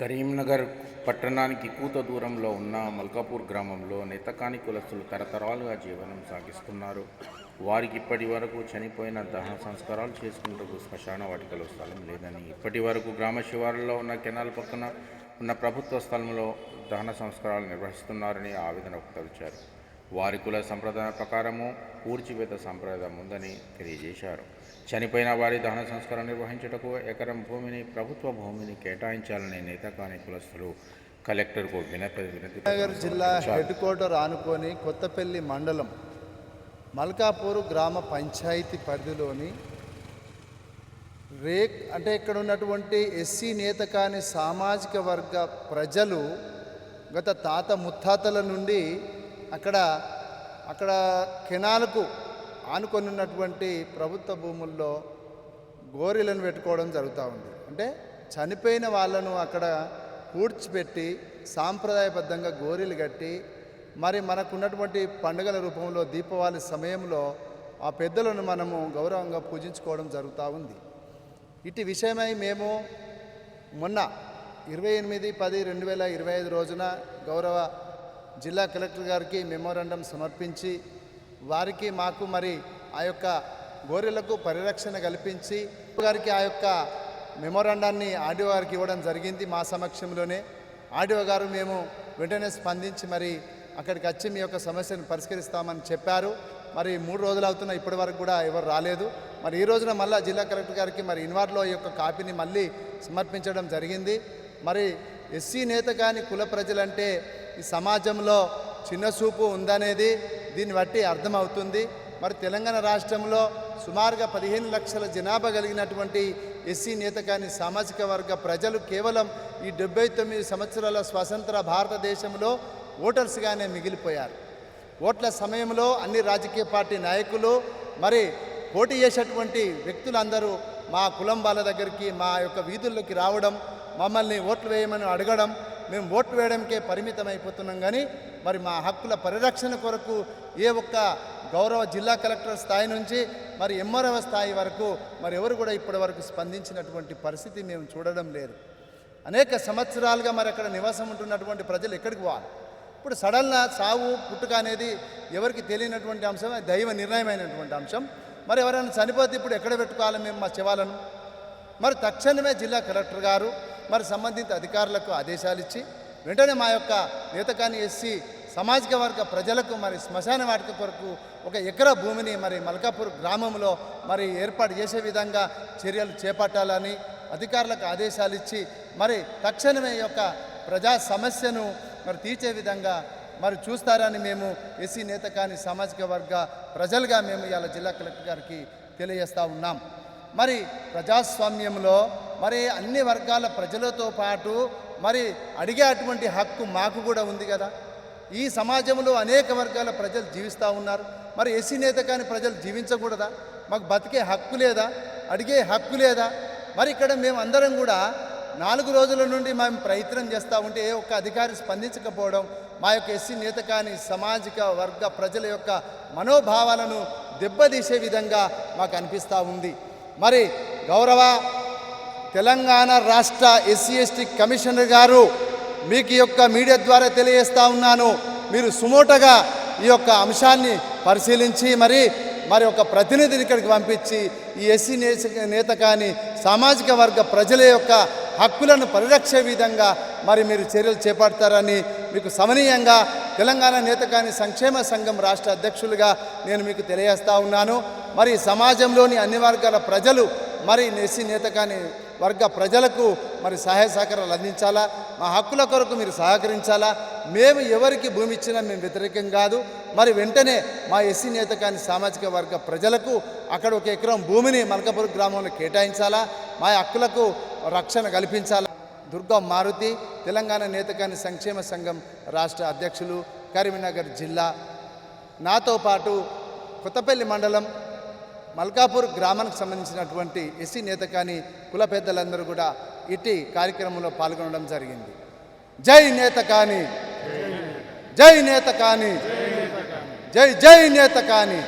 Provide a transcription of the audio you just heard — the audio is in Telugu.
కరీంనగర్ పట్టణానికి కూత దూరంలో ఉన్న మల్కాపూర్ గ్రామంలో నేతకాని కులస్తులు తరతరాలుగా జీవనం సాగిస్తున్నారు. వారికి ఇప్పటి వరకు చనిపోయిన దహన సంస్కారాలు చేసుకుంటూ శ్మశాన వాటికలో స్థలం లేదని ఇప్పటి వరకు గ్రామ శివారులో ఉన్న కెనాల్ పక్కన ఉన్న ప్రభుత్వ స్థలంలో దహన సంస్కారాలు నిర్వహిస్తున్నారని ఆవేదన వ్యక్తపరిచారు వారి కుల సంప్రదాయం ప్రకారము పూడ్చివేత సంప్రదాయం ఉందని తెలియజేశారు. చనిపోయిన వారి దహన సంస్కారం నిర్వహించుటకు ఎకరం భూమిని ప్రభుత్వ భూమిని కేటాయించాలని నేతకాని కులస్తులు కలెక్టర్కు వినతి నగర్ జిల్లా హెడ్ క్వార్టర్ ఆనుకొని కొత్తపల్లి మండలం మల్కాపూర్ గ్రామ పంచాయతీ పరిధిలోని రేక్ అంటే ఇక్కడ ఉన్నటువంటి ఎస్సీ నేత కాని సామాజిక వర్గ ప్రజలు గత తాత ముత్తాతల నుండి అక్కడ అక్కడ కెనాలకు ఆనుకొని ఉన్నటువంటి ప్రభుత్వ భూముల్లో గోరీలను పెట్టుకోవడం జరుగుతూ ఉంది. అంటే చనిపోయిన వాళ్ళను అక్కడ పూడ్చిపెట్టి సాంప్రదాయబద్ధంగా గోరీలు కట్టి మరి మనకున్నటువంటి పండుగల రూపంలో దీపావళి సమయంలో ఆ పెద్దలను మనము గౌరవంగా పూజించుకోవడం జరుగుతూ ఉంది. ఇటు విషయమై మేము మొన్న ఇరవై ఎనిమిది పది రెండు వేల ఇరవై ఐదు రోజున గౌరవ జిల్లా కలెక్టర్ గారికి మెమోరాండం సమర్పించి వారికి మాకు మరి ఆ యొక్క గోరెలకు పరిరక్షణ కల్పించి గారికి ఆ యొక్క మెమోరాండాన్ని ఆడియో గారికి ఇవ్వడం జరిగింది మా సమక్షంలోనే. ఆడియో గారు మేము వెంటనే స్పందించి మరి అక్కడికి వచ్చి మీ యొక్క సమస్యను పరిష్కరిస్తామని చెప్పారు. మరి మూడు రోజులు అవుతున్న ఇప్పటి వరకు కూడా ఎవరు రాలేదు. మరి ఈ రోజున మళ్ళీ జిల్లా కలెక్టర్ గారికి మరి ఇన్వార్డ్లో ఈ యొక్క కాపీని మళ్ళీ సమర్పించడం జరిగింది. మరి ఎస్సీ నేత కాని కుల ప్రజలంటే ఈ సమాజంలో చిన్న చూపు ఉందనేది దీన్ని బట్టి అర్థమవుతుంది. మరి తెలంగాణ రాష్ట్రంలో సుమారుగా పదిహేను లక్షల జనాభా కలిగినటువంటి ఎస్సీ నేత కాని సామాజిక వర్గ ప్రజలు కేవలం ఈ డెబ్బై తొమ్మిది సంవత్సరాల స్వతంత్ర భారతదేశంలో ఓటర్స్గానే మిగిలిపోయారు. ఓట్ల సమయంలో అన్ని రాజకీయ పార్టీ నాయకులు మరి పోటీ చేసేటువంటి వ్యక్తులందరూ మా కులం వాళ్ళ దగ్గరికి మా యొక్క వీధుల్లోకి రావడం మమ్మల్ని ఓట్లు వేయమని అడగడం మేము ఓట్లు వేయడానికే పరిమితం అయిపోతున్నాం కానీ మరి మా హక్కుల పరిరక్షణ కొరకు ఏ ఒక్క గౌరవ జిల్లా కలెక్టర్ స్థాయి నుంచి మరి ఎంఆర్ఓ స్థాయి వరకు మరి ఎవరు కూడా ఇప్పటి వరకు స్పందించినటువంటి పరిస్థితి మేము చూడడం లేదు. అనేక సంవత్సరాలుగా మరి అక్కడ నివాసం ఉంటున్నటువంటి ప్రజలు ఎక్కడికి పోవాలి? ఇప్పుడు సడన్గా సావు పుట్టుక అనేది ఎవరికి తెలియనటువంటి అంశం దైవ నిర్ణయమైనటువంటి అంశం. మరి ఎవరైనా చనిపోతే ఇప్పుడు ఎక్కడ పెట్టుకోవాలి మేము మా శవాలను? మరి తక్షణమే జిల్లా కలెక్టర్ గారు మరి సంబంధిత అధికారులకు ఆదేశాలు ఇచ్చి వెంటనే మా యొక్క నేతకాని ఎస్సీ సామాజిక వర్గ ప్రజలకు మరి శ్మశాన వాటిక కొరకు ఒక ఎకరా భూమిని మరి మల్కాపూర్ గ్రామంలో మరి ఏర్పాటు చేసే విధంగా చర్యలు చేపట్టాలని అధికారులకు ఆదేశాలు ఇచ్చి మరి తక్షణమే యొక్క ప్రజా సమస్యను మరి తీర్చే విధంగా మరి చూస్తారని మేము ఎస్సీ నేత కాని సామాజిక వర్గ ప్రజలుగా మేము ఇవాళ జిల్లా కలెక్టర్ గారికి తెలియజేస్తూ ఉన్నాం. మరి ప్రజాస్వామ్యంలో మరి అన్ని వర్గాల ప్రజలతో పాటు మరి అడిగే అటువంటి హక్కు మాకు కూడా ఉంది కదా. ఈ సమాజంలో అనేక వర్గాల ప్రజలు జీవిస్తూ ఉన్నారు. మరి ఎస్సీ నేత కాని ప్రజలు జీవించకూడదా? మాకు బతికే హక్కు లేదా? అడిగే హక్కు లేదా? మరి ఇక్కడ మేము అందరం కూడా నాలుగు రోజుల నుండి మేము ప్రయత్నం చేస్తూ ఉంటే ఏ ఒక్క అధికారి స్పందించకపోవడం మా యొక్క ఎస్సీ నేత కాని సామాజిక వర్గ ప్రజల యొక్క మనోభావాలను దెబ్బతీసే విధంగా మాకు అనిపిస్తూ ఉంది. మరి గౌరవ తెలంగాణ రాష్ట్ర ఎస్సీ ఎస్టీ కమిషనర్ గారు మీకు ఈ యొక్క మీడియా ద్వారా తెలియజేస్తా ఉన్నాను. మీరు సుమోటగా ఈ యొక్క అంశాన్ని పరిశీలించి మరి మరి ఒక ప్రతినిధిని ఇక్కడికి పంపించి ఈ ఎస్సీ నేత నేత కానీ సామాజిక వర్గ ప్రజల యొక్క హక్కులను పరిరక్షే విధంగా మరి మీరు చర్యలు చేపడతారని మీకు సమనీయంగా తెలంగాణ నేత కానీ సంక్షేమ సంఘం రాష్ట్ర అధ్యక్షులుగా నేను మీకు తెలియజేస్తా ఉన్నాను. మరి సమాజంలోని అన్ని వర్గాల ప్రజలు మరి ఎస్సీ నేత కానీ వర్గ ప్రజలకు మరి సహాయ సహకారాలు అందించాలా? మా హక్కుల కొరకు మీరు సహకరించాలా? మేము ఎవరికి భూమి ఇచ్చినా మేము వ్యతిరేకం కాదు. మరి వెంటనే మా ఎస్సీ నేత కాని సామాజిక వర్గ ప్రజలకు అక్కడ ఒక ఎకరం భూమిని మల్కపూర్ గ్రామంలో కేటాయించాలా? మా హక్కులకు రక్షణ కల్పించాలా? దుర్గం మారుతి తెలంగాణ నేత సంక్షేమ సంఘం రాష్ట్ర అధ్యక్షులు కరీంనగర్ జిల్లా. నాతో పాటు కొత్తపల్లి మండలం మల్కాపూర్ గ్రామానికి సంబంధించినటువంటి ఎస్సీ నేత కానీ కుల పెద్దలందరూ కూడా ఇటీ కార్యక్రమంలో పాల్గొనడం జరిగింది. జై నేత కానీ జై నేత కానీ జై జై నేత కానీ.